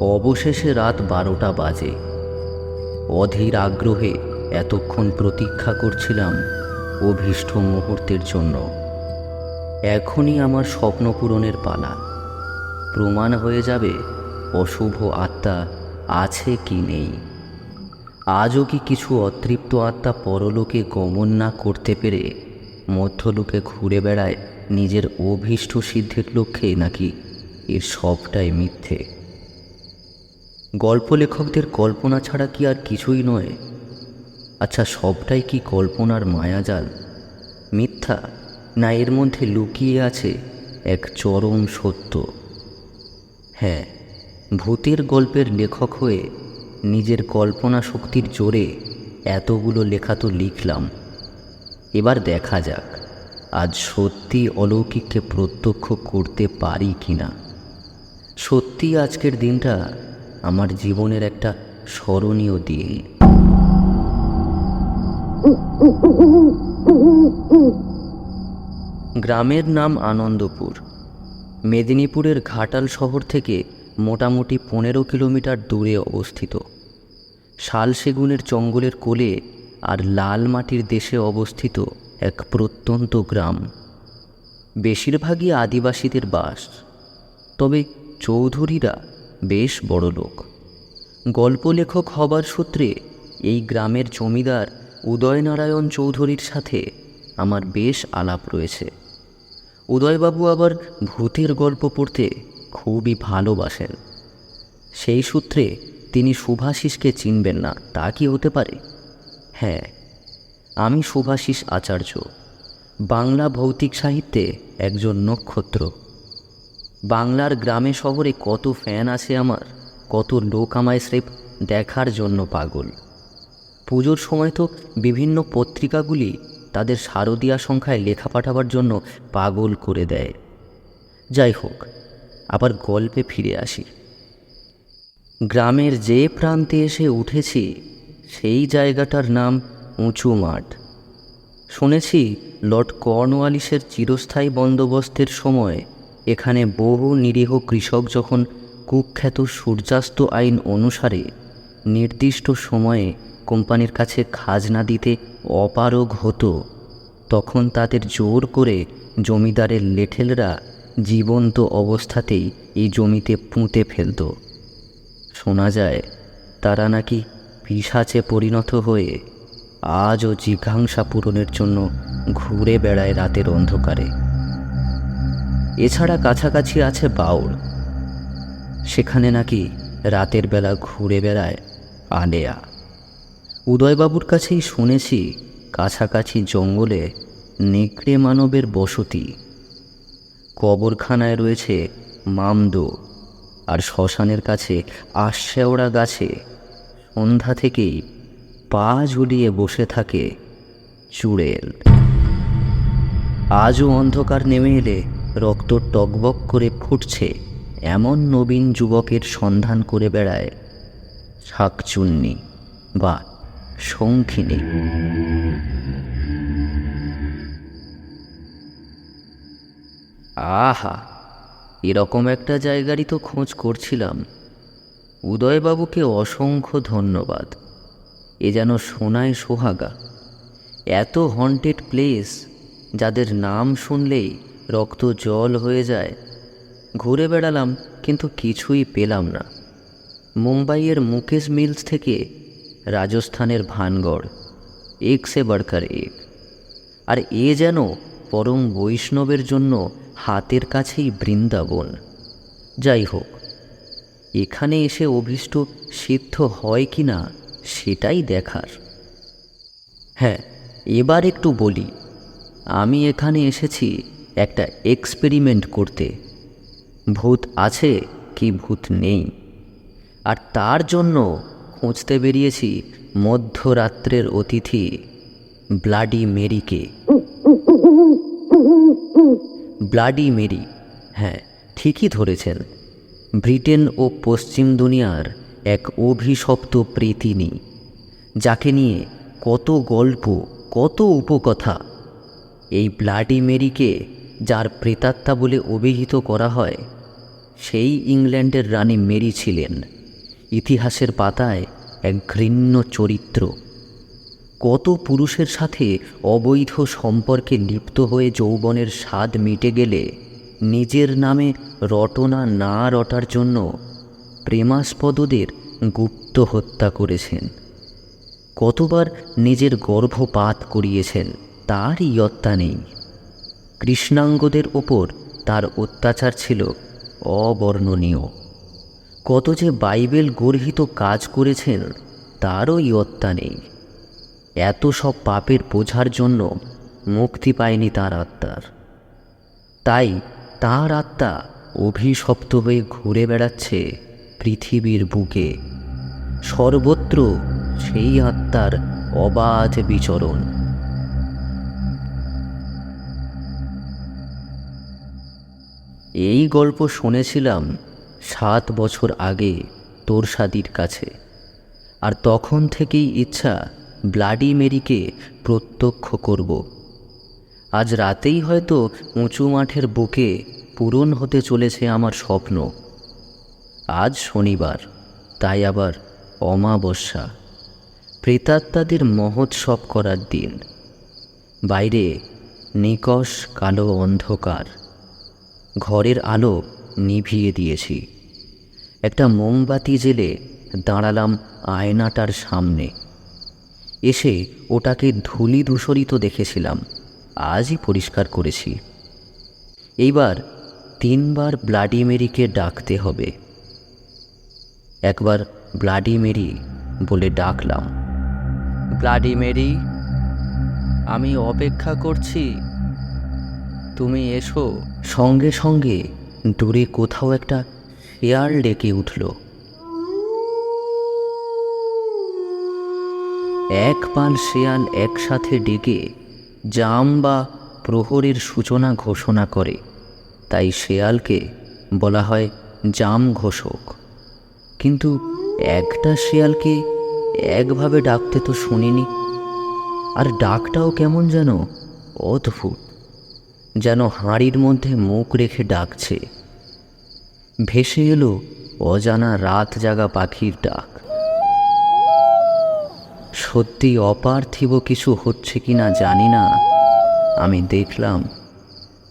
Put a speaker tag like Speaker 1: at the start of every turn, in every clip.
Speaker 1: অবশেষে রাত বারোটা বাজে। অধীর আগ্রহে এতক্ষণ প্রতীক্ষা করছিলাম অভীষ্ট মুহূর্তের জন্য। এখনই আমার স্বপ্ন পূরণের পালা। প্রমাণ হয়ে যাবে অশুভ আত্মা আছে কি নেই। আজও কি কিছু অতৃপ্ত আত্মা পরলোকে গমন না করতে পেরে মধ্যলোকে ঘুরে বেড়ায় নিজের অভীষ্ট সিদ্ধির লক্ষ্যে নাকি এর সবটাই মিথ্যে? গল্প লেখকদের কল্পনা ছাড়া কি আর কিছুই নয়? আচ্ছা সবটাই কি কল্পনার মায়াজাল? মিথ্যা? না, এর মধ্যে লুকিয়ে আছে এক চরম সত্য। হ্যাঁ ভূতের গল্পের লেখক হয়ে নিজের কল্পনা শক্তির জোরে এতগুলো লেখা তো লিখলাম। এবার দেখা যাক, আজ সত্যি অলৌকিককে প্রত্যক্ষ করতে পারি কি না সত্যি আজকের দিনটা আমার জীবনের একটা স্মরণীয় দিন। গ্রামের নাম আনন্দপুর। মেদিনীপুরের ঘাটাল শহর থেকে মোটামুটি পনেরো কিলোমিটার দূরে অবস্থিত। শাল সেগুনের জঙ্গলের কোলে আর লাল মাটির দেশে অবস্থিত এক প্রত্যন্ত গ্রাম। বেশিরভাগই আদিবাসীদের বাস। তবে চৌধুরীরা বেশ বড় লোক। গল্প লেখক হবার সূত্রে এই গ্রামের জমিদার উদয়নারায়ণ চৌধুরীর সাথে আমার বেশ আলাপ রয়েছে। উদয়বাবু আবার ভূতের গল্প পড়তে খুবই ভালোবাসেন। সেই সূত্রে তিনি শুভাশিসকে চিনবেন না, তা কি হতে পারে? হ্যাঁ আমি শুভাশিস আচার্য, বাংলা ভৌতিক সাহিত্যে একজন নক্ষত্র। বাংলার গ্রামে শহরে কত ফ্যান আছে আমার, কত লোক আমায় স্রেফ দেখার জন্য পাগল। পুজোর সময় তো বিভিন্ন পত্রিকাগুলি তাদের শারদীয়া সংখ্যায় লেখা পাঠাবার জন্য পাগল করে দেয়। যাই হোক, আবার গল্পে ফিরে আসি। গ্রামের যে প্রান্তে এসে উঠেছি, সেই জায়গাটার নাম উঁচু মাঠ। শুনেছি লর্ড কর্নওয়ালিসের চিরস্থায়ী বন্দোবস্তের সময় এখানে বহু নিরীহ কৃষক যখন কুখ্যাত সূর্যাস্ত আইন অনুসারে নির্দিষ্ট সময়ে কোম্পানির কাছে খাজনা দিতে অপারগ হতো, তখন তাদের জোর করে জমিদারের লেঠেলরা জীবন্ত অবস্থাতেই এই জমিতে পুঁতে ফেলত। শোনা যায়, তারা নাকি পিসাচে পরিণত হয়ে আজও জিঘাংসা পূরণের জন্য ঘুরে বেড়ায় রাতের অন্ধকারে। এছাড়া কাছাকাছি আছে বাউল সেখানে নাকি রাতের বেলা ঘুরে বেড়ায় আলেয়া। উদয়বাবুর কাছেই শুনেছি কাছাকাছি জঙ্গলে নেকড়ে মানবের বসতি। কবরখানায় রয়েছে মামদো আর শ্মশানের কাছে আশ্যাওড়া গাছে সন্ধ্যা থেকেই পা ঝুলিয়ে বসে থাকে চুড়েল। আজও অন্ধকার নেমে এলে রক্ত টকবক করে ফুটছে, এমন নবীন যুবকের সন্ধান করে বেড়ায়। শাকচুন্নি বা শঙ্খিনী আহা, এরকম একটা জায়গারই তো খোঁজ করছিলাম। উদয়বাবুকে অসংখ্য ধন্যবাদ। এ যেন সোনায় সোহাগা। এত হন্টেড প্লেস, যাদের নাম শুনলেই রক্ত জল হয়ে যায়। ঘুরে বেড়ালাম, কিন্তু কিছুই পেলাম না। মুম্বাইয়ের মুকেশ মিলস থেকে রাজস্থানের ভানগড় এক সে বাড়কার এক আর এ যেন পরম বৈষ্ণবের জন্য হাতের কাছেই বৃন্দাবন। যাই হোক, এখানে এসে অভীষ্ট সিদ্ধ হয় কি না, সেটাই দেখার। হ্যাঁ এবার একটু বলি, আমি এখানে এসেছি একটা এক্সপেরিমেন্ট করতে। ভূত আছে কি ভূত নেই? আর তার জন্য খুঁজতে বেরিয়েছি মধ্যরাত্রের অতিথি ব্লাডি মেরিকে। ব্লাডি মেরি হ্যাঁ ঠিকই ধরেছেন। ব্রিটেন ও পশ্চিম দুনিয়ার এক অভিশপ্ত প্রেতিনী, যাকে নিয়ে কত গল্প, কত উপকথা। এই ব্লাডি মেরিকে যার প্রেতাত্মা বলে অভিহিত করা হয়, সেই ইংল্যান্ডের রানী মেরি ছিলেন। ইতিহাসের পাতায় এক ঘৃণ্য চরিত্র। কত পুরুষের সাথে অবৈধ সম্পর্কে লিপ্ত হয়ে যৌবনের স্বাদ মিটে গেলে নিজের নামে রটনা না রটার জন্য প্রেমাস্পদদের গুপ্ত হত্যা করেছেন। কতবার নিজের গর্ভপাত করিয়েছেন, তারই ইয়ত্তা নেই। কৃষ্ণাঙ্গদের ওপর তার অত্যাচার ছিল অবর্ণনীয়। কত যে বাইবেল গর্হিত কাজ করেছেন, তারও ইয়ত্তা নেই। এত সব পাপের বোঝার জন্য মুক্তি পায়নি তার আত্মার। তাই তার আত্মা অভিশপ্ত হয়ে ঘুরে বেড়াচ্ছে পৃথিবীর বুকে। সর্বত্র সেই আত্মার অবাধ বিচরণ। এই গল্প শুনেছিলাম সাত বছর আগে তোরসাদির কাছে। আর তখন থেকেই ইচ্ছা ব্লাডি মেরিকে প্রত্যক্ষ করব। আজ রাতেই হয়তো উঁচু মাঠের বুকে পূরণ হতে চলেছে আমার স্বপ্ন। আজ শনিবার, তাই আবার অমাবস্যা। প্রেতাত্মাদের মহোৎসব করার দিন। বাইরে নিকষ কালো অন্ধকার। ঘরের আলো নিভিয়ে দিয়েছি। একটা মোমবাতি জেলে দাঁড়ালাম আয়নাটার সামনে। এসে ওটাকে ধুলি ধূসরিত দেখেছিলাম, আজই পরিষ্কার করেছি। এইবার তিনবার ব্লাডি মেরিকে ডাকতে হবে। একবার ব্লাডি মেরি বলে ডাকলাম ব্লাডি মেরি আমি অপেক্ষা করছি। তুমি এসো। সঙ্গে সঙ্গে দূরে কোথাও একটা শেয়াল ডেকে উঠল। এক পাল শেয়াল একসাথে ডেকে জাম বা প্রহরের সূচনা ঘোষণা করে। তাই শেয়ালকে বলা হয় জাম ঘোষক। কিন্তু একটা শেয়ালকে একভাবে ডাকতে তো শুনিনি। আর ডাকটাও কেমন যেন অদ্ভুত। যেন হাঁড়ির মধ্যে মুখ রেখে ডাকছে। ভেসে এলো অজানা রাত জাগা পাখির ডাক। সত্যি অপার্থিব কিছু হচ্ছে কি না জানি না। আমি দেখলাম,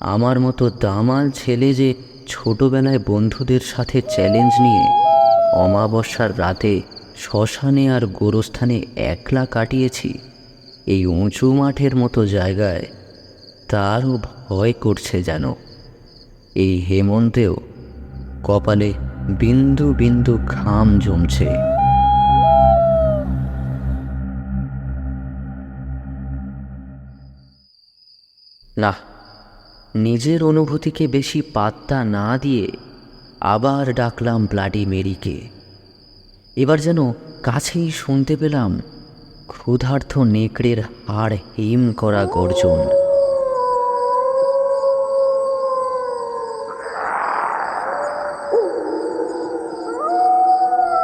Speaker 1: আমার মতো দামাল ছেলে যে ছোটবেলায় বন্ধুদের সাথে চ্যালেঞ্জ নিয়ে অমাবস্যার রাতে শ্মশানে আর গোরস্থানে একলা কাটিয়েছি, এই উঁচু মাঠের মতো জায়গায় তারও ভয় করছে যেন। এই হেমন্তেও কপালে বিন্দু বিন্দু ঘাম জমছে। না, নিজের অনুভূতিকে বেশি পাত্তা না দিয়ে আবার ডাকলাম ব্লাডি মেরিকে। এবার যেন কাছেই শুনতে পেলাম ক্ষুধার্থ নেকড়ের হাড় হিম করা গর্জন।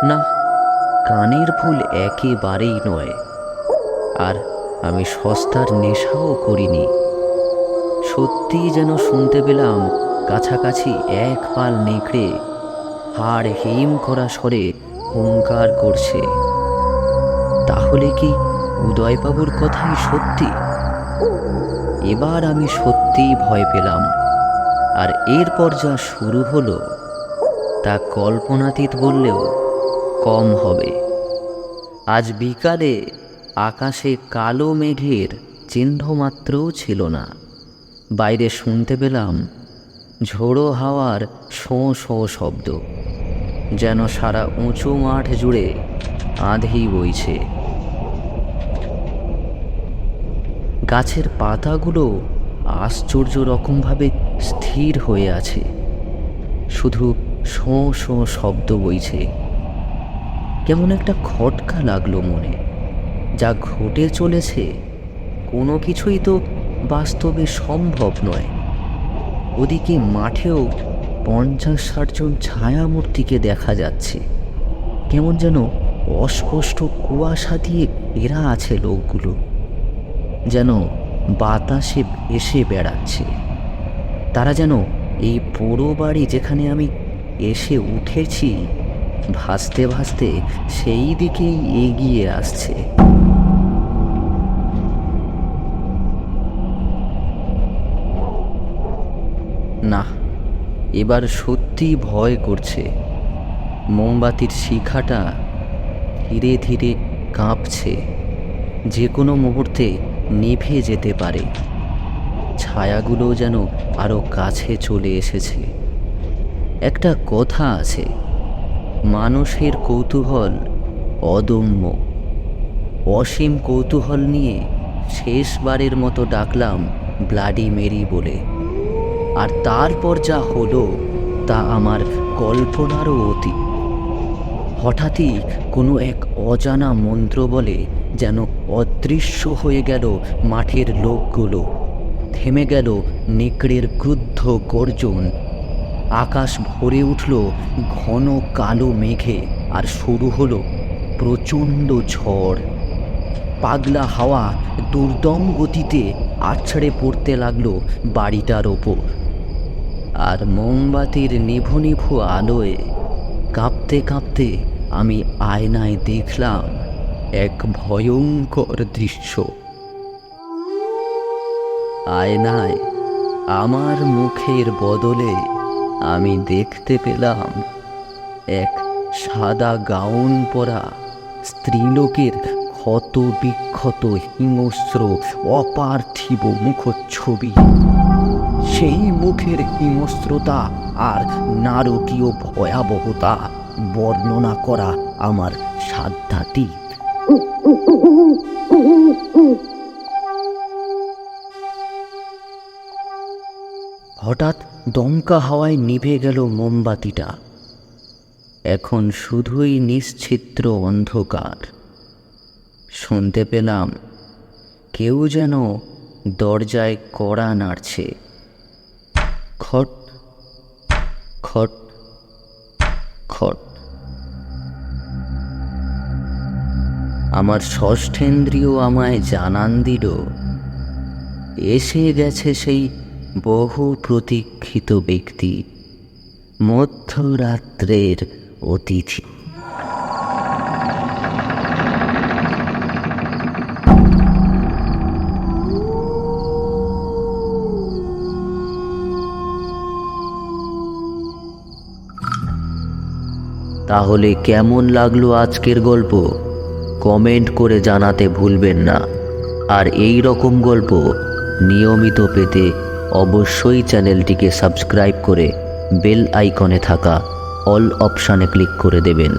Speaker 1: না, কানের ফুল একেবারেই নয়। আর আমি সস্তার নেশাও করিনি। সত্যিই যেন শুনতে পেলাম কাছাকাছি এক পাল নেকড়ে হাড় হিম করা স্বরে হুঙ্কার করছে। তাহলে কি উদয়বাবুর কথাই সত্যি? এবার আমি সত্যিই ভয় পেলাম। আর এরপর যা শুরু হলো, তা কল্পনাতীত বললেও কম হবে। আজ বিকালে আকাশে কালো মেঘের চিহ্নমাত্রও ছিল না। বাইরে শুনতে পেলাম ঝোড়ো হাওয়ার শোঁ শোঁ শব্দ, যেন সারা উঁচু মাঠ জুড়ে আঁধি বইছে। গাছের পাতাগুলো আশ্চর্য রকমভাবে স্থির হয়ে আছে, শুধু শোঁ শোঁ শব্দ বইছে। কেমন একটা খটকা লাগল মনে। যা ঘটে চলেছে, কোনো কিছুই তো বাস্তবে সম্ভব নয়। ওদিকে মাঠেও পঞ্চাশ ষাটজন ছায়ামূর্তিকে দেখা যাচ্ছে। কেমন যেন অস্পষ্ট কুয়াশা দিয়ে ঘেরা আছে লোকগুলো। যেন বাতাসে এসে বেড়াচ্ছে। তারা যেন এই পোড়ো বাড়ি যেখানে আমি এসে উঠেছি ভাসতে ভাসতে সেই দিকেই এগিয়ে আসছে। না, এবার সত্যি ভয় করছে। মোমবাতির শিখাটা ধীরে ধীরে কাঁপছে। যে কোনো মুহূর্তে নিভে যেতে পারে। ছায়াগুলো যেন আরও কাছে চলে এসেছে। একটা কথা আছে মানুষের কৌতূহল অদম্য। অসীম কৌতূহল নিয়ে শেষবারের মতো ডাকলাম ব্লাডি মেরি বলে। আর তারপর যা হলো তা আমার কল্পনারও অতীত। হঠাৎই কোনো এক অজানা মন্ত্র বলে যেন অদৃশ্য হয়ে গেল মাঠের লোকগুলো। থেমে গেল নেকড়ের ক্রুদ্ধ গর্জন। আকাশ ভরে উঠল ঘন কালো মেঘে আর শুরু হলো প্রচণ্ড ঝড়। পাগলা হাওয়া দুর্দম গতিতে আছড়ে পড়তে লাগল বাড়িটার ওপর। আর মোমবাতির নিভু নিভু আলোয় কাঁপতে কাঁপতে আমি আয়নায় দেখলাম এক ভয়ঙ্কর দৃশ্য। আয়নায় আমার মুখের বদলে আমি দেখতে পেলাম এক সাদা গাউন পরা স্ত্রীলোকের ক্ষত বিক্ষত হিংস্র অপার্থিব মুখচ্ছবি। সেই মুখের হিংস্রতা আর নারকীয় ভয়াবহতা বর্ণনা করা আমার সাধ্যাতীত। হঠাৎ দমকা হাওয়ায় নিভে গেল মোমবাতিটা। এখন শুধুই নিশ্চিত্র অন্ধকার। শুনতে পেলাম কেউ যেন দরজায় কড়া নাড়ছে। খট খট খট। আমার ষষ্ঠেন্দ্রিয় আমায় জানান দিল, এসে গেছে সেই বহু প্রতীক্ষিত ব্যক্তি মধ্যরাত্রের অতিথি। তাহলে কেমন লাগল আজকের গল্প? কমেন্ট করে জানাতে ভুলবেন না। আর এই রকম গল্প নিয়মিত পেতে অবশ্যই চ্যানেলটিকে সাবস্ক্রাইব করে বেল আইকনে থাকা অল অপশানে ক্লিক করে দেবেন।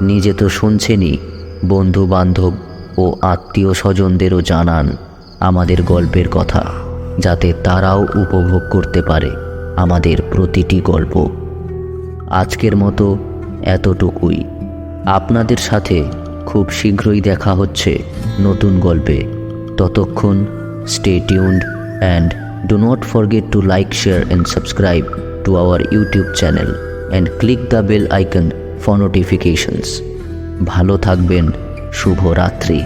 Speaker 1: নিজে তো শুনছেনই বন্ধু বান্ধব ও আত্মীয় স্বজনদেরও জানান আমাদের গল্পের কথা, যাতে তারাও উপভোগ করতে পারে আমাদের প্রতিটি গল্প। আজকের মতো এতটুকুই। আপনাদের সাথে খুব শীঘ্রই দেখা হচ্ছে নতুন গল্পে। ততক্ষণ stay tuned and do not forget to like share and subscribe to our YouTube channel and click the bell icon for notifications ভালো থাকবেন, শুভরাত্রি।